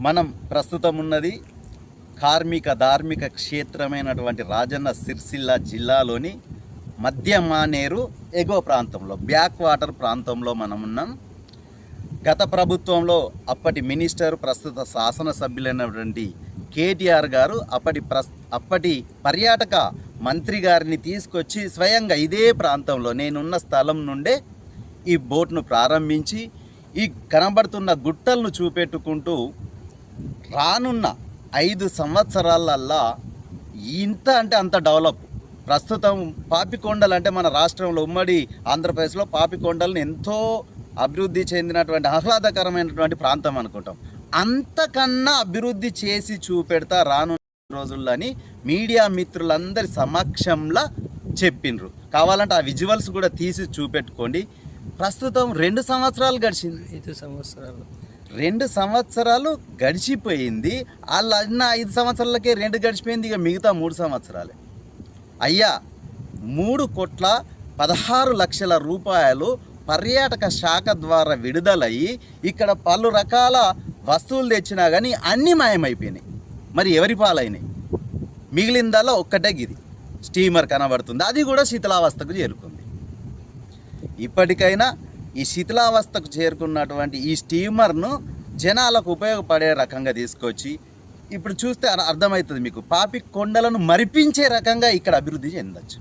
మనం ప్రస్తుతం ఉన్నది కార్మిక ధార్మిక క్షేత్రమైనటువంటి రాజన్న సిరిసిల్ల జిల్లాలోని మధ్య మానేరు ఎగువ ప్రాంతంలో బ్యాక్ వాటర్ ప్రాంతంలో మనం ఉన్నాం గత ప్రభుత్వంలో అప్పటి మినిస్టర్ ప్రస్తుత శాసనసభ్యులైనటువంటి కేటీఆర్ గారు అప్పటి ప్రస్ అప్పటి పర్యాటక మంత్రి గారిని తీసుకొచ్చి స్వయంగా ఇదే ప్రాంతంలో నేనున్న స్థలం నుండే ఈ బోట్ను ప్రారంభించి ఈ కనబడుతున్న గుట్టలను చూపెట్టుకుంటూ రానున్న ఐదు సంవత్సరాలల్లా ఇంత అంటే అంత డెవలప్. ప్రస్తుతం పాపికొండలు అంటే మన రాష్ట్రంలో ఉమ్మడి ఆంధ్రప్రదేశ్లో పాపికొండలను ఎంతో అభివృద్ధి చెందినటువంటి ఆహ్లాదకరమైనటువంటి ప్రాంతం అనుకుంటాం. అంతకన్నా అభివృద్ధి చేసి చూపెడతా రానున్న రోజుల్లో అని మీడియా మిత్రులందరి సమక్షంలో చెప్పిండ్రు కావాలంటే ఆ విజువల్స్ కూడా తీసి చూపెట్టుకోండి. ప్రస్తుతం రెండు సంవత్సరాలు గడిచింది. ఐదు సంవత్సరాలు. రెండు సంవత్సరాలు గడిచిపోయింది. వాళ్ళ అన్న ఐదు సంవత్సరాలకే రెండు గడిచిపోయింది ఇక మిగతా మూడు సంవత్సరాలే. అయ్యా మూడు కోట్ల పదహారు లక్షల రూపాయలు పర్యాటక శాఖ ద్వారా విడుదలయ్యి ఇక్కడ పలు రకాల వస్తువులు తెచ్చినా కానీ అన్నీ మాయమైపోయినాయి. మరి ఎవరి పాలైనాయి? మిగిలిందల్లా ఒక్కటే గిది. స్టీమర్ కనబడుతుంది అది కూడా శీతలావస్థకు చేరుకుంది. ఇప్పటికైనా ఈ శిథిలావస్థకు చేరుకున్నటువంటి ఈ స్టీమర్ను జనాలకు ఉపయోగపడే రకంగా తీసుకొచ్చి ఇప్పుడు చూస్తే అర్థమవుతుంది మీకు. పాపి కొండలను మరిపించే రకంగా ఇక్కడ అభివృద్ధి చెందొచ్చు.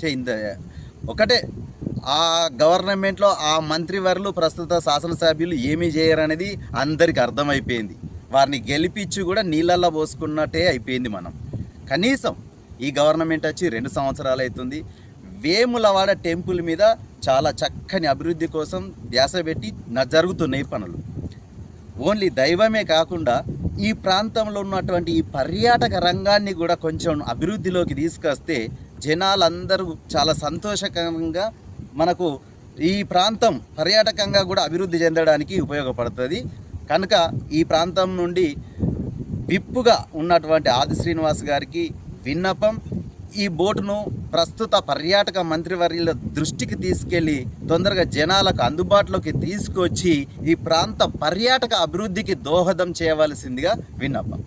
చెంద ఒకటే ఆ గవర్నమెంట్లో ఆ మంత్రివర్లు ప్రస్తుత శాసనసభ్యులు ఏమీ చేయరనేది అందరికి అర్థమైపోయింది. వారిని గెలిపించి కూడా నీళ్ళల్లో పోసుకున్నట్టే అయిపోయింది మనం. కనీసం ఈ గవర్నమెంట్ వచ్చి రెండు సంవత్సరాలు అవుతుంది. వేములవాడ టెంపుల్ మీద చాలా చక్కని అభివృద్ధి కోసం ధ్యాస పెట్టి నా జరుగుతున్నాయి పనులు. ఓన్లీ దైవమే కాకుండా ఈ ప్రాంతంలో ఉన్నటువంటి ఈ పర్యాటక రంగాన్ని కూడా కొంచెం అభివృద్ధిలోకి తీసుకొస్తే జనాలందరూ చాలా సంతోషకరంగా మనకు ఈ ప్రాంతం పర్యాటకంగా కూడా అభివృద్ధి చెందడానికి ఉపయోగపడుతుంది. కనుక ఈ ప్రాంతం నుండి విప్పుగా ఉన్నటువంటి ఆది శ్రీనివాస్ గారికి విన్నపం. ఈ బోటును ప్రస్తుత పర్యాటక మంత్రివర్యుల దృష్టికి తీసుకెళ్ళి తొందరగా జనాలకు అందుబాటులోకి తీసుకొచ్చి ఈ ప్రాంత పర్యాటక అభివృద్ధికి దోహదం చేయవలసిందిగా విన్నపం.